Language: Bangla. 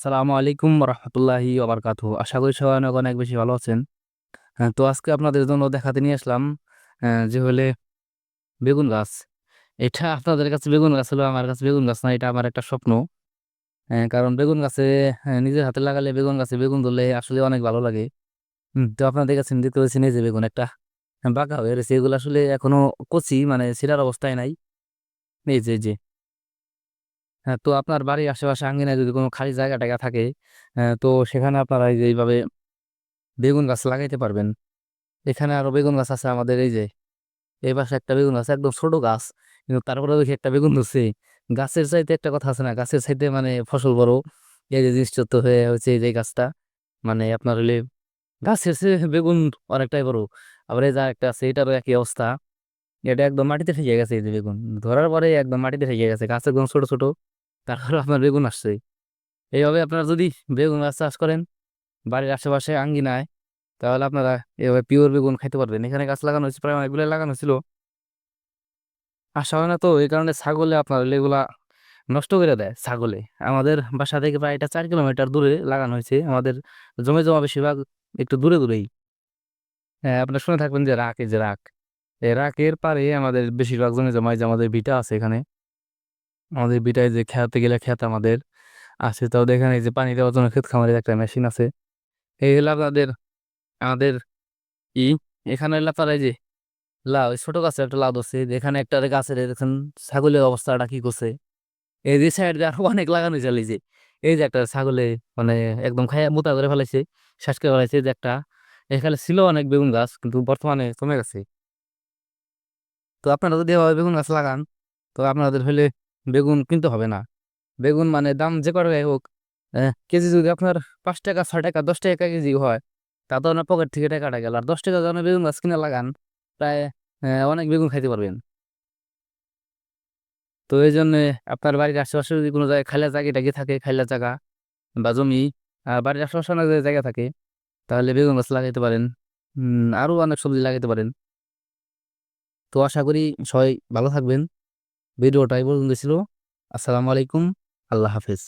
সালামু আলাইকুম রহমতুল্লাহি ওবরকাতু আশা করি সবাই অনেক অনেক বেশি ভালো আছেন। তো আজকে আপনাদের জন্য দেখাতে নিয়ে আসলাম যে হলে বেগুন গাছ। এটা আপনাদের কাছে বেগুন গাছ হলো আমার কাছে বেগুন গাছ না, এটা আমার একটা স্বপ্ন। কারণ বেগুন গাছে নিজের হাতে লাগালে বেগুন গাছে বেগুন ধরলে আসলে অনেক ভালো লাগে। তো আপনাদের কাছে দেখতে পাচ্ছেন এই যে বেগুন একটা বাঁকা হয়ে রয়েছে। এগুলো আসলে এখনও কচি মানে ছিঁড়ার অবস্থায় নাই। এই যে যে। তো আপনার বাড়ির আশেপাশে আঙ্গিনায় যদি কোনো খালি জায়গা টায়গা থাকে তো সেখানে আপনারা এই যে এইভাবে বেগুন গাছ লাগাইতে পারবেন। এখানে আরও বেগুন গাছ আছে আমাদের, এই যে এই পাশে একটা বেগুন গাছ, একদম ছোট গাছ, কিন্তু তারপরে দেখি একটা বেগুন ধরছে। গাছের চাইতে একটা কথা আছে না, গাছের চাইতে মানে ফসল বড়। এই যে জিনিসটা তো হয়ে হচ্ছে এই যে গাছটা মানে আপনার হলে গাছের চেয়ে বেগুন অনেকটাই বড়। আবার এই যা একটা আছে, এটারও একই অবস্থা। এটা একদম মাটিতে ঠেকে গেছে এই যে বেগুন। ধরার পরে একদম মাটিতে ঠেকে গেছে, গাছ একদম ছোট ছোট। তারপরে আপনার বেগুন আসছে। এইভাবে আপনারা যদি বেগুন গাছ চাষ করেন, বাড়ির আশেপাশে আঙ্গিনায়, তাহলে আপনারা এভাবে পিওর বেগুন খাইতে পারবেন। এখানে গাছ লাগানো হয়েছে, প্রায় অনেকগুলো লাগানো ছিল আসা হয় না তো, এই কারণে ছাগলে আপনার এগুলা নষ্ট করে দেয় ছাগলে। আমাদের বাসা থেকে প্রায় এটা চার কিলোমিটার দূরে লাগানো হয়েছে। আমাদের জমে জমা বেশিরভাগ একটু দূরে দূরেই। হ্যাঁ আপনার শুনে থাকবেন যে রাখ এই যে রাখ এই রাখের পারে আমাদের বেশিরভাগ জমে জমা এই যে আমাদের বিটা আছে এখানে। আমাদের বিটায় যে খেতে গেলে খেত আমাদের, আছে তাও দেখেন এই যে পানি দেওয়ার জন্য ক্ষেত খামারের একটা মেশিন আছে। এই হলো আপনাদের, আমাদের ই, এখানে হলো আপনার এই যে লাউ ছোট গাছে একটা লাউ ধরছে, এখানে একটা গাছের দেখেন ছাগলের অবস্থাটা কি করছে। এই যে সাইড দিয়ে আরও অনেক লাগানো চলে যে, এই যে একটা ছাগলে মানে একদম খাইয়া মোটা করে ফেলাইছে শ্বাস করে ফেলাইছে যে একটা, এখানে ছিল অনেক বেগুন গাছ কিন্তু বর্তমানে কমে গেছে। তো আপনারা যদি বেগুন গাছ লাগান, তো আপনাদের হলে বেগুন কিনতে হবে না। বেগুন মানে দাম যে করে হোক কেজি যদি আপনার পাঁচ টাকা ছয় টাকা দশ টাকা কেজি হয় তা তো আপনার পকেট থেকে টাকাটা গেল। আর দশ টাকা যখন বেগুন গাছ কিনে লাগান প্রায় অনেক বেগুন খাইতে পারবেন। তো এই জন্য আপনার বাড়ির আশেপাশে যদি কোনো জায়গায় খাইলা জায়গা টাকি থাকে? খাইলা জায়গা বা জমি বাড়ির আশেপাশে অনেক জায়গা থাকে তাহলে বেগুন গাছ লাগাইতে পারেন। উম, আরও অনেক সবজি লাগাইতে পারেন। তো আশা করি সবাই ভালো থাকবেন। ভিডিওটা এই পর্যন্ত ছিল। আসসালামু আলাইকুম। আল্লাহ হাফেজ।